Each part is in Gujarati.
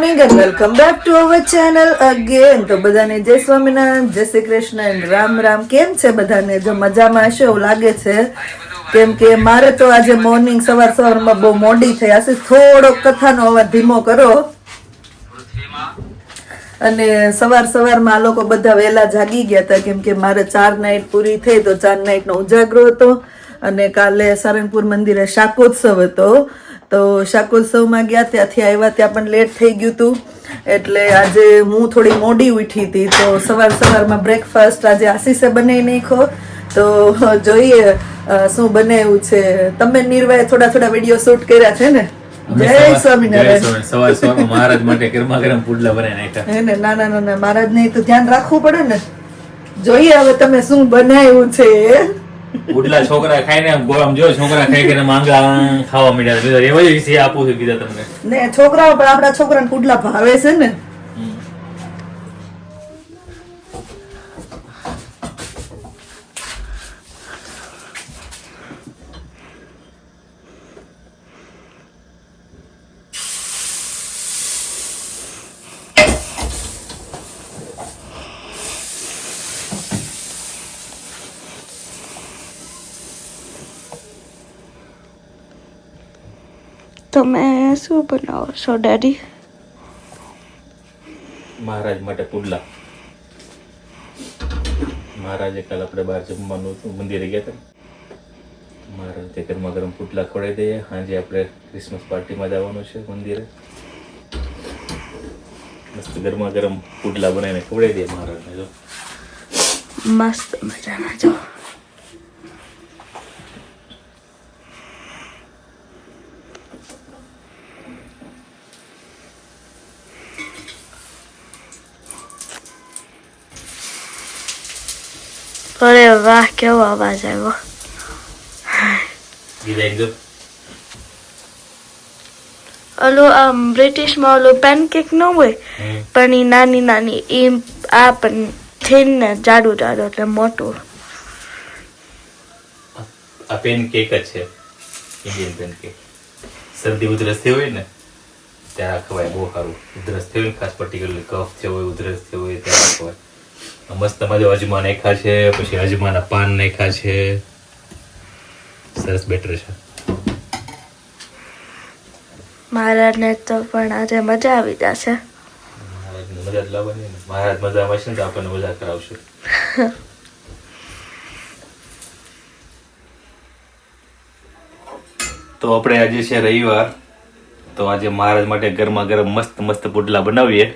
Morning and welcome back to our channel again તો બધાને જય સ્વામિનારાયણ, જય શ્રી કૃષ્ણ એન્ડ રામ રામ. કેમ છે બધાને? જો મજામાં હશે એવું લાગે છે? કેમ કે મારે તો આજે મોર્નિંગ સવાર સવારમાં બહુ મોડી થઈ. હશે થોડો કથાનો અવાજ ધીમો કરો. અને સવાર સવારમાં આ લોકો બધા વહેલા જાગી ગયા હતા. કેમ કે મારે ચાર નાઇટ પૂરી થઈ તો ચાર નાઇટનો ઉજાગરો હતો. અને કાલે સારંગપુર મંદિરે શાકોત્સવ હતો. તો શાકોત્સવમાં ગયા ત્યાંથી આવ્યા ત્યાં પણ લેટ થઈ ગયું હતું એટલે આજે હું થોડી મોડી ઉઠી હતી. તો સવાર સવારમાં બ્રેકફાસ્ટ આજે આશીષે બનાવી નાખો તો જોઈએ શું શું બનાવ્યું છે. તમે નિર્વાય થોડા થોડા વીડિયો શૂટ કર્યા છે ને? જય સ્વામિનારાયણ. સવાર સવારમાં મહારાજ માટે ગરમા ગરમ પુડલા બનાવી નાખ્યા. હે ને નાના નાના મહારાજ ને તો ધ્યાન રાખવું પડે ને. જોઈએ હવે તમે શું બનાવ્યું છે. પુડલા છોકરા ખાઈને આમ ગો- જો છોકરા ખાઈ કે માંગા ખાવા મળ્યા એવા જ વિશે આપું છું કીધા તમને. ને છોકરાઓ પણ આપણા છોકરાને ઉડલા ભાવે છે ને. તમે શું બનાવો છો ડેડી? મહારાજ માટે પુડલા. મહારાજે કાલ આપણે બહાર જમવાનું હતું મંદિરે ગયા હતા. મહારાજ તે ગરમા ગરમ પુટલા ખોડાઈ દઈએ. સાંજે આપણે ક્રિસમસ પાર્ટીમાં જવાનું છે મંદિરે. મસ્ત ગરમા ગરમ પુડલા બનાવીને ખવડાવી દઈએ મહારાજને જો. મસ્ત મજાના જો. અરે વાહ કેવો અવાજ આવ્યો ઓલું આમ બ્રિટિશમાં ઓલો પેનકેક ન હોય. પણ એ નાની નાની એ આ પણ થઈને જાડું જાડું એટલે મોટું આ પેનકેક જ છે. ઇન્ડિયન પેન કેક શરદી ઉધરસ થઈ હોય ને ત્યારે ખવાય બહુ સારું. ઉધરસ થયું હોય ને ખાસ પર્ટિક્યુલરલી કફ થયો હોય ઉધરસ થયો હોય ત્યારે ખવાય. મસ્ત મજા અજમા નાખ્યા છે પછી અજમાના પાન નાખ્યા છે. સરસ બેટર છે. મહારાજને તો પણ આજે મજા આવી જશે. મજા જ લાવવાની ને. મહારાજ મજામાં છે ને તો આપણને મજા કરાવશે. તો આપણે આજે છે રવિવાર. તો આજે મહારાજ માટે ગરમા ગરમ મસ્ત મસ્ત પુડલા બનાવીએ.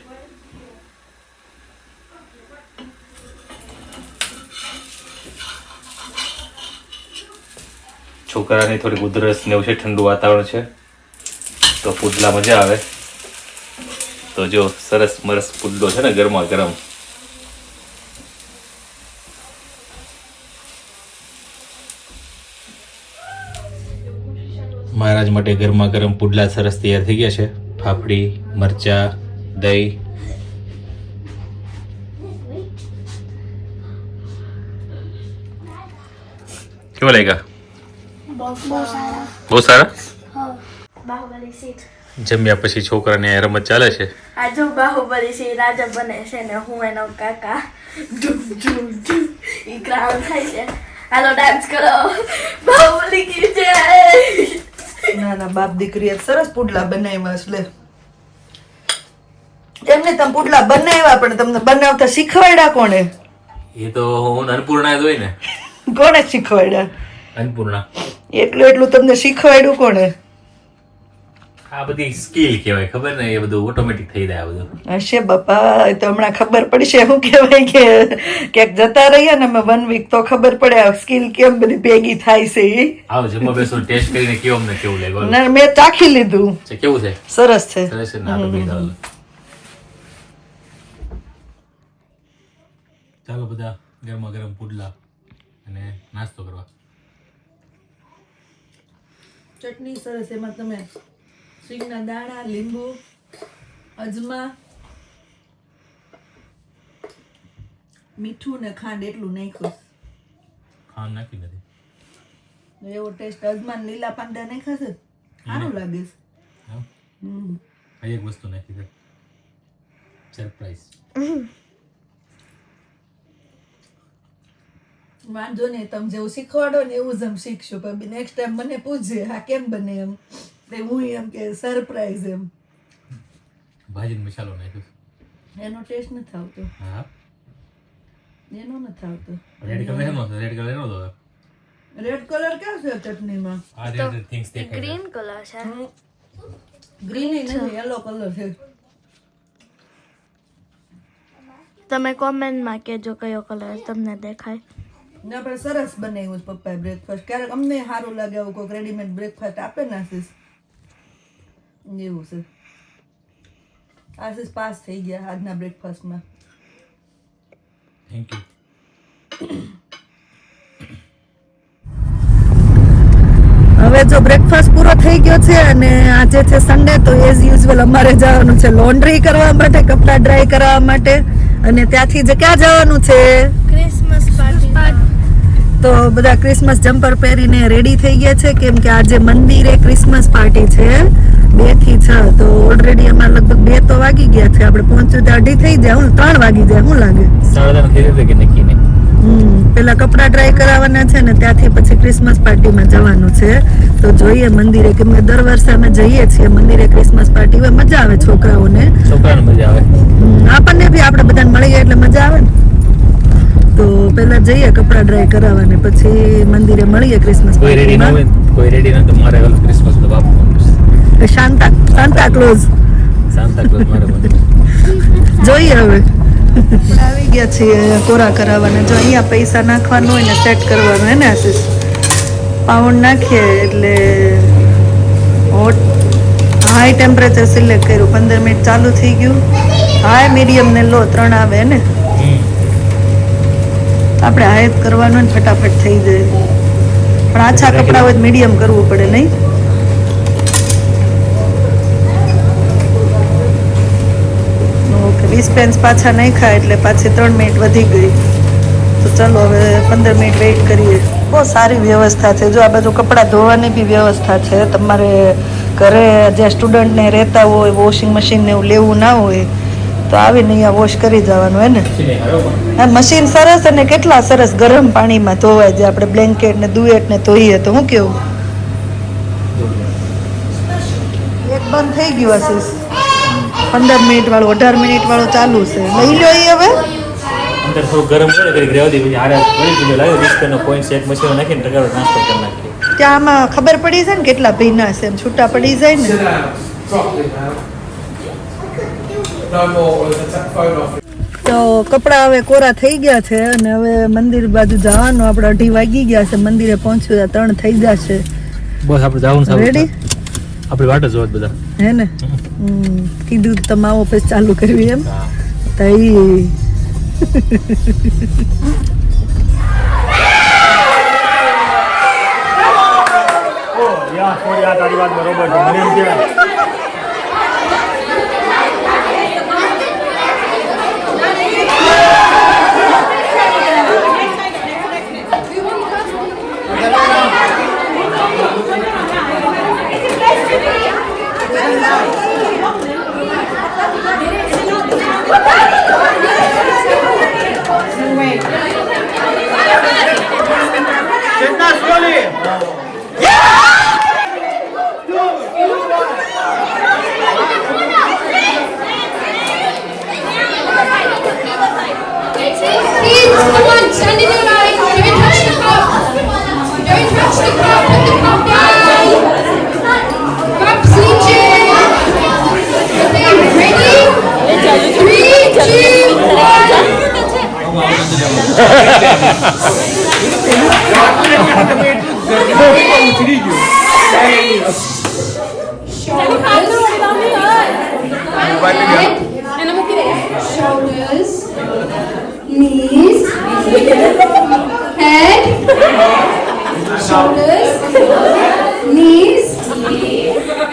છોકરાની થોડીક ઉધરસ ને એવું છે, ઠંડુ વાતાવરણ છે. તો પુડલા મજા આવે. તો જો, સરસ મરસ પુડલો છે ને, ગરમા ગરમ. મહારાજ માટે ગરમા ગરમ પુડલા સરસ તૈયાર થઈ ગયા છે. ફાફડી, મરચા, દહીં. કેવા લાગ્યા? બહુ સારા. જમ્યા પછી છોકરાને રમત ચાલે છે? આ જો બાહુબલી છે રાજા બને છે ને હું એનો કાકા. ઈ ક્રાઉન થાય છે. હાલો ડાન્સ કરો. બાહુબલી કી જય. નાના બાપ દીકરીએ સરસ પુડલા બનાવ્યા છે લે. એમને તમે પુડલા બનાવ્યા પણ તમને બનાવતા શીખવાડ્યા કોણે? એ તો હું અન્નપૂર્ણા જ હોય ને કોણે શીખવાડ્યા? અન્નપૂર્ણા. એટલું એટલું તમને શીખવાડ્યું કોણે? આ બધી સ્કિલ કહેવાય ખબર ને? એ બધું ઓટોમેટિક થઈ જાય બધું. હશે બાપા એ તો હમણાં ખબર પડશે. શું કહેવાય કે ક્યાંક જતા રહ્યા ને અમે વન વીક તો ખબર પડે આ સ્કિલ કેમ બધી ભેગી થાય છે. આવો જમવા બેસો ટેસ્ટ કરીને કેવો અમને કેવું લાગ્યું? ના મેં ચાખી લીધું. છે કેવું છે? સરસ છે. સરસ છે ના? ચાલો બધા ગરમા ગરમ પુડલા અને નાસ્તો કરવા. ચટણી સરસ એમાં તમે સિંગના દાણા લીંબુ અજમા મીઠું ને ખાંડ એટલું નાખ્યું. ખાંડ નાખી નથી એવો ટેસ્ટ અજમા ને લીલા પાંદડા નાખ્યા છે? સારું લાગે છે. હા? હમ. એક વસ્તુ નાખી દે સરપ્રાઈઝ વાંધો નહીં તમે જેવું શીખવાડો ને એવું જ એમ શીખશું. પણ નેક્સ્ટ ટાઈમ મને પૂછજે આ કેમ બને એમ? તે હું એમ કે સરપ્રાઈઝ એમ. ભાજીનો મસાલો નાખ્યો એનો ટેસ્ટ નથી આવતો. હા? એનો નથી આવતો. રેડ કલર એનો રેડ કલર એનો રેડ કલર ક્યાં છે ચટણીમાં? આ રેડ થિંગ્સ દેખાય ગ્રીન કલર છે. ગ્રીન નથી યલો કલર છે. તમે કોમેન્ટમાં કેજો કયો કલર તમને દેખાય. ના પણ સરસ બનાવ્યું છે પપ્પાએ બ્રેકફાસ્ટ ક્યારેક અમને સારું લાગે આવું કોઈક રેડીમેડ બ્રેકફાસ્ટ આપે ને આશીષ? એવું છે. આશીષ પાસ થઈ ગયા આજના બ્રેકફાસ્ટમાં થેન્ક યુ હવે જો બ્રેકફાસ્ટ પૂરો થઈ ગયો છે અને આજે છે સન્ડે તો એઝ યુઝ્યુઅલ અમારે જવાનું છે લોન્ડ્રી કરવા માટે કપડાં ડ્રાય કરવા માટે. અને ત્યાંથી જે ક્યાં જવાનું છે? તો બધા ક્રિસમસ જમ્પર પહેરીને રેડી થઈ ગયા છે. કેમ કે આજે મંદિરે ક્રિસમસ પાર્ટી છે. બેથી છ. તો ઓલરેડી અમારે લગભગ બે તો વાગી ગયા છે. આપણે પહોંચ્યું તો અઢી થઈ જાય. હું ત્રણ વાગી જાય. શું લાગે? પેલા કપડા ટ્રાય કરાવવાના છે ને ત્યાંથી પછી ક્રિસમસ પાર્ટીમાં જવાનું છે. તો જોઈએ મંદિરે કે મેં દર વર્ષે અમે જઈએ છીએ. મંદિરે ક્રિસમસ પાર્ટી મજા આવે છોકરાઓને. છોકરાને મજા આવે. આપણને બી આપણે બધાને મળી ગયા એટલે મજા આવે ને. તો પહેલા જઈએ કપડા ડ્રાય કરાવવાને પછી મંદિરે મળીએ ક્રિસમસ કોઈ રેડી ના હોય કોઈ રેડી ના તો મારે ઓલું ક્રિસમસ તો બાપુ Santa Santa Claus Santa Claus મારે જોઈએ હવે. આવી ગયા છીએ કોરા કરાવવાના. જો અહીંયા પૈસા નાખવાનું હોય ને સેટ કરવાનું હે ને આશીષ? પાઉન્ડ નાખીએ એટલે હોટ હાઈ ટેમ્પરેચર સિલેક્ટ કર્યું. પંદર મિનિટ ચાલુ થઈ ગયું. હાઈ મીડિયમ ને લો ત્રણ આવે ને. આપણે આયાત કરવાનું ને ફટાફટ થઈ જાય. પણ આછા કપડાં હોય મીડિયમ કરવું પડે નહીં? ઓકે વીસ પેન્સ પાછા ખાય એટલે પાછી ત્રણ મિનિટ વધી ગઈ. તો ચલો હવે પંદર મિનિટ વેઇટ કરીએ. બહુ સારી વ્યવસ્થા છે. જો આ બાજુ કપડાં ધોવાની બી વ્યવસ્થા છે. તમારે ઘરે જે સ્ટુડન્ટને રહેતા હોય વોશિંગ મશીન ને એવું લેવું ના હોય તો આવીને અહીંયા વોશ કરી જવાનું હે ને. આ મશીન સરસ અને કેટલા સરસ ગરમ પાણીમાં ધોવાય જે આપણે બ્લેન્કેટ ને દુએટ ને ધોઈએ તો હું કેવું? એક બંધ થઈ ગયું આશીષ પંદર મિનિટ વાળું અઢાર મિનિટ વાળું ચાલુ છે. લઈ લો એ હવે. અંદર થોડું ગરમ કરે કરી ગ્રેવ દે પછી આરે વળી બીજો લાગે ડિસ્કનો પોઈન્ટ સેટ મશીન નાખીને ટકારો ટ્રાન્સફર કરી નાખીએ. ત્યાં આમાં ખબર પડી જાય ને કેટલા ભીના છે એમ છૂટા પડી જાય ને? તો કપડાં હવે કોરા થઈ ગયા છે અને હવે મંદિર બાજુ જવાનું. આપણે અઢી વાગી ગયા છે મંદિરે પહોંચ્યું ત્યાં ત્રણ થઈ જશે બસ આપણે જવાનું રેડી આપણે વાટ જોવા બધા. હે ને? હમ, કીધું તમે આવો પછી ચાલુ કરવી એમ. તઈ યા થોડી આ તારી વાત બરોબર છે. મને એમ કે Shoulders, knees, head, shoulders, knees,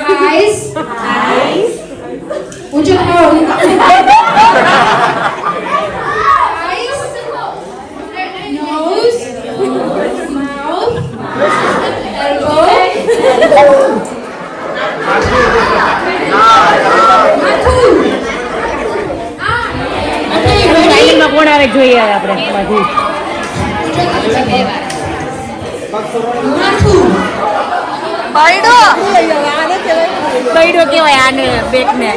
eyes, eyes. Would you? કઈડો કેવાય આને બેકને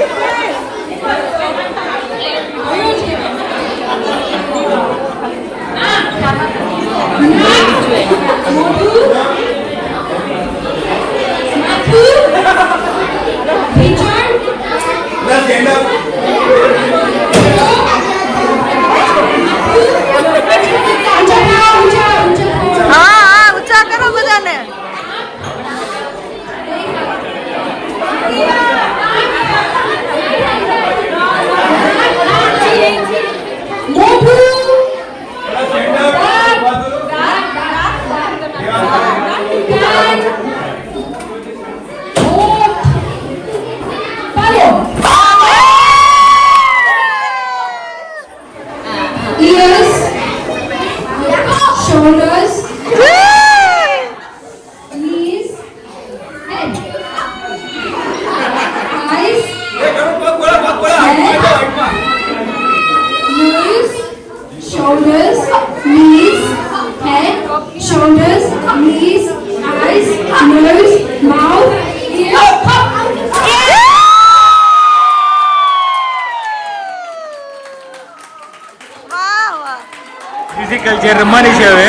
રમવાની છે હવે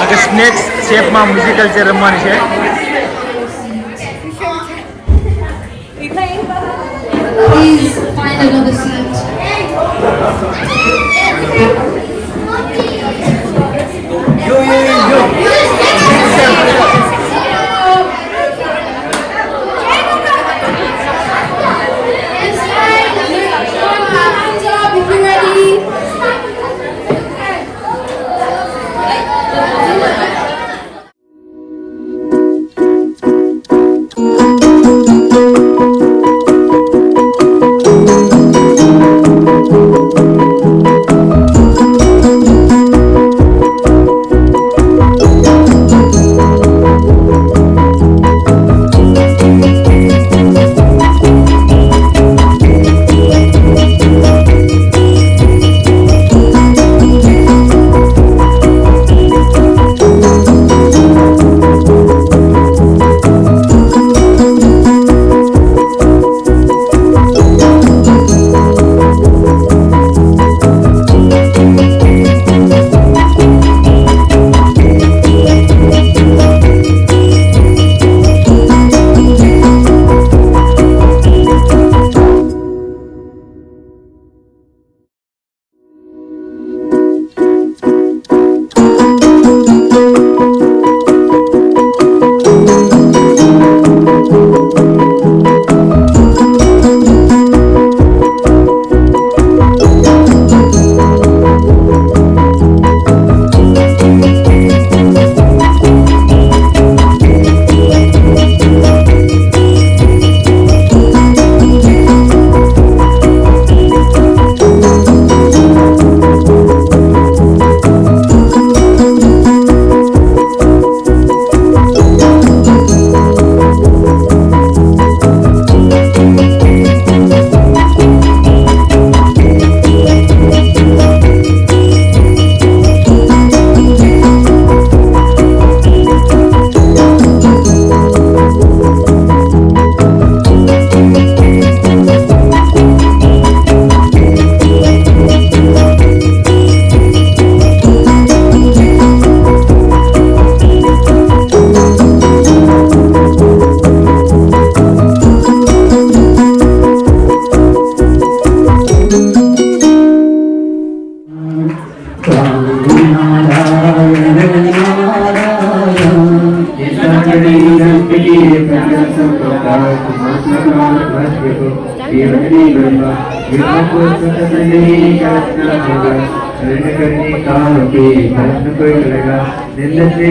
આગળ સ્નેક્સ શેપમાં મ્યુઝિકલ છે રમવાની છે Please find another seat.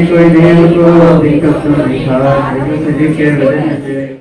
कोई देव को दिक्कत तो नहीं था जीव के वजह से